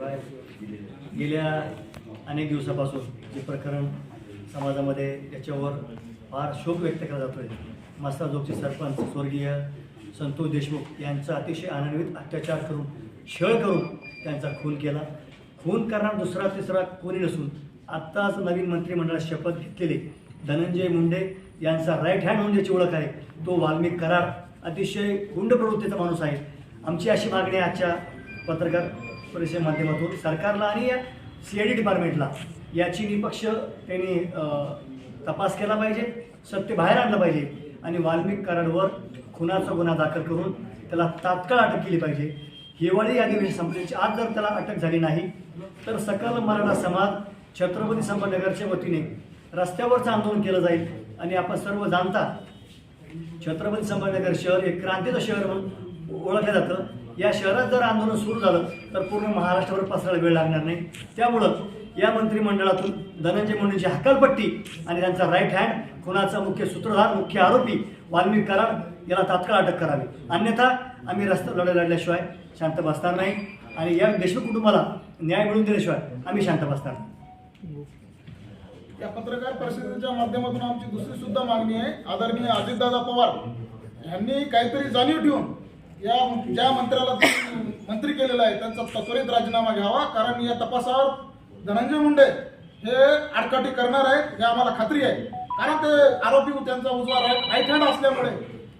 गेल्या अनेक दिवसापासून जे प्रकरण समाजामध्ये याच्यावर फार शोक व्यक्त केला जातोय. मस्ताजोगचे सरपंच स्वर्गीय संतोष देशमुख यांचा अतिशय आनंदित अत्याचार करून छळ करून त्यांचा खून केला. खून करणार दुसरा तिसरा कोणी नसून आत्ताच नवीन मंत्रिमंडळात शपथ घेतलेले धनंजय मुंडे यांचा राईट हँड म्हणून ज्याची ओळख आहे तो वाल्मिक करार. अतिशय गुंड प्रवृत्तीचा माणूस आहे. आमची अशी मागणी आजच्या पत्रकार परिषदेच्या माध्यमातून सरकारला आणि या सी आय डी डिपार्टमेंटला याची निपक्ष त्यांनी तपास केला पाहिजे सत्य बाहेर आणलं पाहिजे आणि वाल्मिक कराडवर खुनाचा गुन्हा दाखल करून त्याला तात्काळ अटक केली पाहिजे. हिवाळी अधिवेशन संपल्याची आज जर त्याला अटक झाली नाही तर सकल मराठा समाज छत्रपती संभाजीनगरच्या वतीने रस्त्यावरचं आंदोलन केलं जाईल आणि आपण सर्व जाणता छत्रपती संभाजीनगर शहर हे क्रांतीचं शहर म्हणून ओळखलं जातं. या शहरात जर आंदोलन सुरू झालं तर पूर्ण महाराष्ट्रावर पसरायला वेळ लागणार नाही. त्यामुळं या मंत्रिमंडळातून धनंजय मुंडेंची हकालपट्टी आणि त्यांचा राईट हँड खुनाचा मुख्य सूत्रधार मुख्य आरोपी वाल्मिक कराड याला तात्काळ अटक करावी. अन्यथा आम्ही रस्ता लढा लढल्याशिवाय शांत बसणार नाही आणि या देशमुख कुटुंबाला न्याय मिळवून दिल्याशिवाय आम्ही शांत बसणार या पत्रकार परिषदेच्या माध्यमातून आमची दुसरी सुद्धा मागणी आहे. आदरणीय अजितदादा पवार यांनी काहीतरी जाणीव ठेवून या ज्या मंत्र्याला मंत्री केलेला आहे त्यांचा त्वरित राजीनामा घ्यावा कारण या तपासावर धनंजय मुंडे हे आडकाठी करणार आहेत हे आम्हाला खात्री आहे. कारण ते आरोपी त्यांचा उजवा राईट हँड असल्यामुळे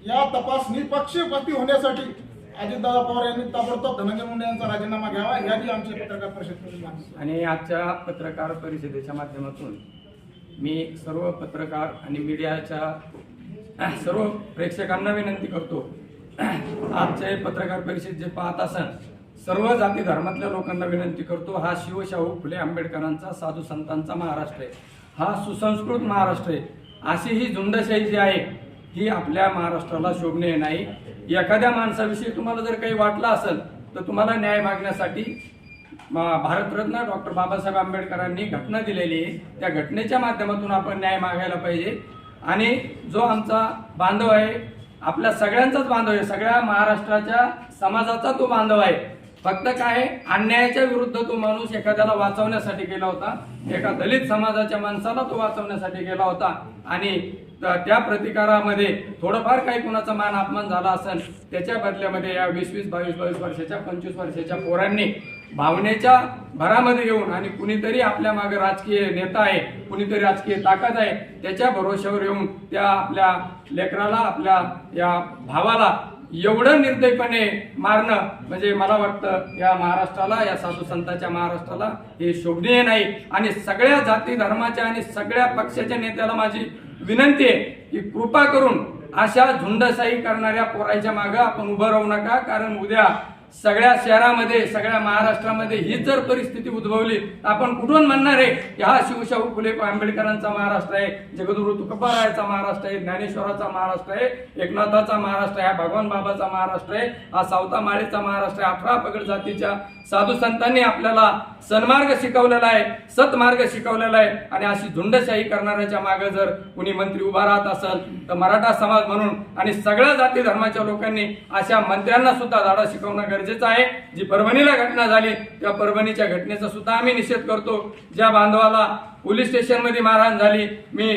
या तपास निपक्षपाती होण्यासाठी अजितदादा पवार यांनी ताबडतोब धनंजय मुंडे यांचा राजीनामा घ्यावा याची आमची पत्रकार परिषदेची आणि आजच्या पत्रकार परिषदेच्या माध्यमातून मी सर्व पत्रकार आणि मीडियाच्या सर्व प्रेक्षकांना विनंती करतो आजचे पत्रकार परिषद जे पाहत असन सर्व जाती धर्मातल्या लोकांना विनंती करतो हा शिवशाहू फुले आंबेडकरांचा साधू संतांचा महाराष्ट्र आहे. हा सुसंस्कृत महाराष्ट्र आहे. अशी ही झुंडशाही जी आहे ही आपल्या महाराष्ट्राला शोभनीय नाही. एखाद्या माणसाविषयी तुम्हाला जर काही वाटलं असेल तर तुम्हाला न्याय मागण्यासाठी भारतरत्न डॉक्टर बाबासाहेब आंबेडकरांनी घटना दिलेली आहे. त्या घटनेच्या माध्यमातून आपण न्याय मागायला पाहिजे. आणि जो आमचा बांधव आहे आपल्या सगळ्यांचाच बांधव आहे. सगळ्या महाराष्ट्राच्या समाजाचा तो बांधव आहे. फक्त काय अन्यायाच्या विरुद्ध तो माणूस एखाद्याला वाचवण्यासाठी गेला होता. एका दलित समाजाच्या माणसाला तो वाचवण्यासाठी गेला होता. आणि त्या प्रतिकारामध्ये थोडंफार काही कुणाचा मान अपमान झाला असेल त्याच्या बदल्यामध्ये या वीस वीस बावीस बावीस वर्षाच्या पंचवीस वर्षाच्या पोरांनी भावनेच्या भरामध्ये येऊन आणि कुणीतरी आपल्या मागे राजकीय नेता आहे कुणीतरी राजकीय ताकद आहे त्याच्या भरोश्यावर येऊन त्या आपल्या लेकराला आपल्या या भावाला एवढं निर्दयपणे मारणं म्हणजे मला वाटतं या महाराष्ट्राला या साधू संतांच्या महाराष्ट्राला हे शोभनीय नाही. आणि सगळ्या जाती धर्माच्या आणि सगळ्या पक्षाच्या नेत्याला माझी विनंती आहे की कृपा करून अशा झुंडशाही करणाऱ्या पोराच्या मागं आपण उभं राहू नका. कारण उद्या सगळ्या शहरामध्ये सगळ्या महाराष्ट्रामध्ये हीच जर परिस्थिती उद्भवली आपण कुठून म्हणणार आहे की हा शिवशाहू फुले आंबेडकरांचा महाराष्ट्र आहे जगदुरु तुकोबारायाचा महाराष्ट्र आहे ज्ञानेश्वराचा महाराष्ट्र आहे एकनाथाचा महाराष्ट्र आहे भगवान बाबाचा महाराष्ट्र आहे हा सावता माळेचा महाराष्ट्र आहे अठरा पगड जातीच्या साधू संतांनी आपल्याला सन्मार्ग शिकवलेला आहे सतमार्ग शिकवलेला आहे आणि अशी झुंडशाही करणाऱ्याच्या मागे जर कुणी मंत्री उभा राहत असेल तर मराठा समाज म्हणून आणि सगळ्या जाती धर्माच्या लोकांनी अशा मंत्र्यांना सुद्धा धाडा शिकवणं गरजेचं आहे. जी परभणीला घटना झाली त्या परभणीच्या घटनेचा सुद्धा आम्ही निषेध करतो. ज्या बांधवाला पोलीस स्टेशनमध्ये मारहाण झाली मी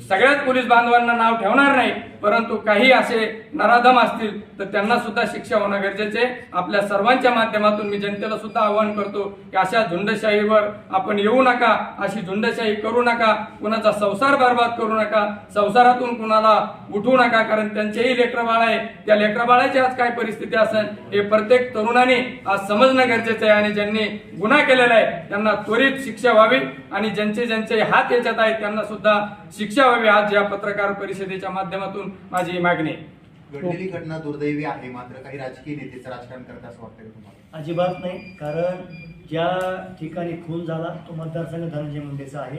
सगळ्याच पोलीस बांधवांना नाव ठेवणार नाही परंतु काही असे नराधम असतील तर त्यांना सुद्धा शिक्षा होणं गरजेचे आहे. आपल्या सर्वांच्या माध्यमातून मी जनतेला सुद्धा आवाहन करतो की अशा झुंडशाहीवर आपण येऊ नका अशी झुंडशाही करू नका कुणाचा संसार बर्बाद करू नका संसारातून कुणाला उठू नका कारण त्यांचेही लेकरबाळ आहे त्या लेकरबाळाची आज काय परिस्थिती असेल हे प्रत्येक तरुणाने आज समजणं गरजेचं आहे आणि ज्यांनी गुन्हा केलेला आहे त्यांना त्वरित शिक्षा व्हावी आणि ज्यांचे ज्यांचे हात याच्यात आहेत त्यांना सुद्धा शिक्षा व्हावी आज या पत्रकार परिषदेच्या माध्यमातून माझी ही मागणी. घडलेली घटना दुर्दैवी आहे मात्र काही राजकीय नेतेचं राजकारण करत असं वाटतं का तुम्हाला? अजिबात नाही कारण ज्या ठिकाणी खून झाला तो मतदारसंघ धनंजय मुंडेचा आहे.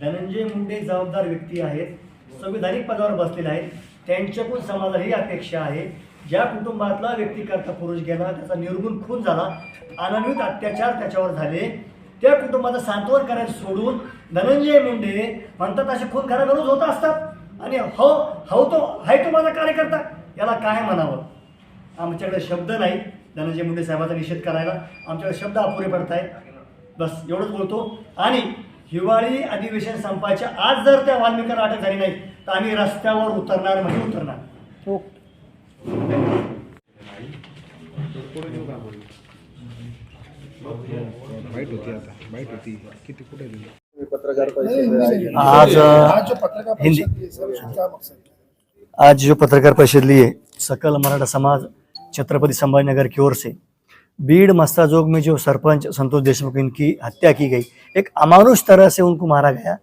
धनंजय मुंडे जबाबदार व्यक्ती आहेत संविधानिक पदावर बसलेले आहेत. त्यांच्याकडून समाजाला ही अपेक्षा आहे. ज्या कुटुंबातला व्यक्ती करता पुरुष गेला त्याचा निर्गुण खून झाला अनन्वित अत्याचार त्याच्यावर झाले. त्या कुटुंबाचं सांत्वन करायचं सोडून धनंजय मुंडे म्हणतात असे खून करायला रोज होत असतात. आणि हो हो तो हाय तो माझा कार्यकर्ता याला काय म्हणावं? आमच्याकडे शब्द नाही धनंजय मुंडे साहेबांचा निषेध करायला. आमच्याकडे शब्द अपुरे पडत आहे बस एवढंच बोलतो. आणि हिवाळी अधिवेशन संपायच्या आज जर त्या वाल्मिकांना अटक झाली नाही तर आम्ही रस्त्यावर उतरणार म्हणजे उतरणार. वाईट होती आता वाईट होती किती कुठे गेली आज हिंदी आज जो पत्रकार परिषद लिए सकल मराठा समाज छत्रपति संभाजीनगर की ओर से बीड़ मस्ताजोग में जो सरपंच संतोष देशमुख इनकी हत्या की गई एक अमानुष तरह से उनको मारा गया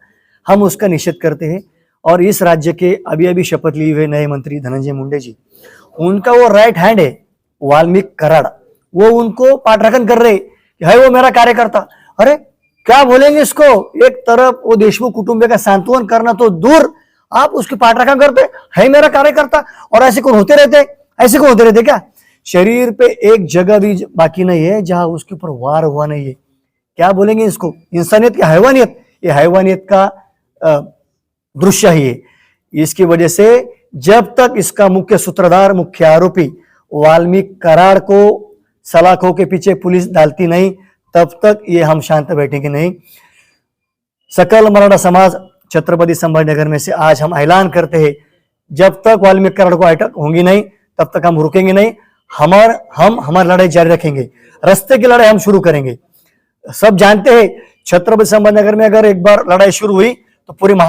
हम उसका निषेध करते हैं। और इस राज्य के अभी अभी शपथ लिए हुए नए मंत्री धनंजय मुंडे जी उनका वो राइट हैंड है वाल्मीकि कराड़ वो उनको पाठरखन कर रहे। कि है वो मेरा कार्यकर्ता। अरे, क्या बोलेंगे इसको? एक तरफ़ वो देशमुख कुटुंबे का सांत्वन करना तो दूर, आप उसकी पाठरखन करते, है मेरा कार्यकर्ता, और ऐसे कौन होते रहते? ऐसे कौन होते रहते क्या? शरीर पे एक जगह भी बाकी नहीं है, जहाँ उसके ऊपर वार हुआ नहीं है। क्या बोलेंगे इसको? इंसानियत की हैवानियत? ये हैवानियत का दृश्य ही है। इसकी वजह से जब तक इसका मुख्य सूत्रधार, मुख्य आरोपी वाल्मीकि कराड़ को सलाखों के पीछे पुलिस डालती नहीं, तब तक ये हम शांत बैठेंगे नहीं। सकल मराठा समाज, छत्रपति संभाजीनगर में से आज हम ऐलान करते हैं, जब तक वाल्मीकि कराड़ को अटक होंगी नहीं, तब तक हम रुकेंगे नहीं, हमार, हम, हमारी लड़ाई जारी रखेंगे, रस्ते की लड़ाई हम शुरू करेंगे। सब जानते हैं, छत्रपति संभाजीनगर में अगर एक बार लड़ाई शुरू हुई तो पूरी